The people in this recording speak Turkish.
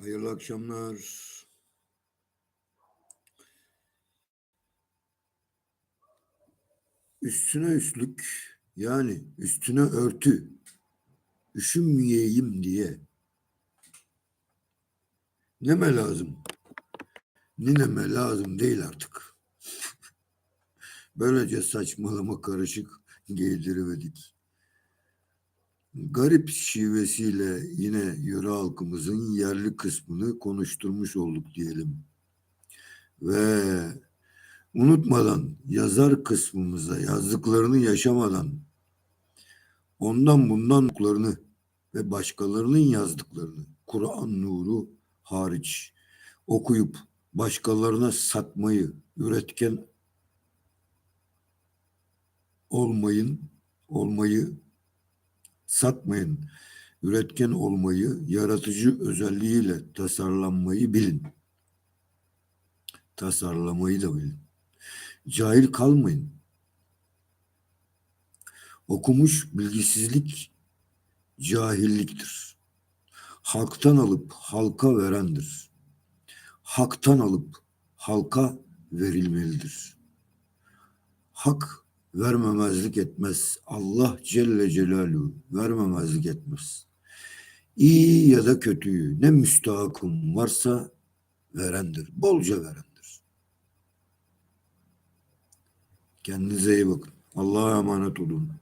Hayırlı akşamlar. Üstüne üstlük yani üstüne örtü üşünmeyeyim diye neme lazım? Nineme lazım değil artık. Böylece saçmalama karışık giydiriverdik. Garip şivesiyle yine yöre halkımızın yerli kısmını konuşturmuş olduk diyelim. Ve unutmadan yazar kısmımıza yazdıklarını yaşamadan ondan bundan oklarını ve başkalarının yazdıklarını Kur'an nuru hariç okuyup başkalarına satmayı üretken olmayın olmayı satmayın. Üretken olmayı yaratıcı özelliğiyle tasarlanmayı bilin. Tasarlamayı da bilin. Cahil kalmayın. Okumuş bilgisizlik cahilliktir. Halktan alıp halka verendir. Haktan alıp halka verilmelidir. Hak vermemezlik etmez. Allah Celle Celaluhu vermemezlik etmez. İyi ya da kötüyü ne müstahakım varsa verendir. Bolca verendir. Kendinize iyi bakın. Allah'a emanet olun.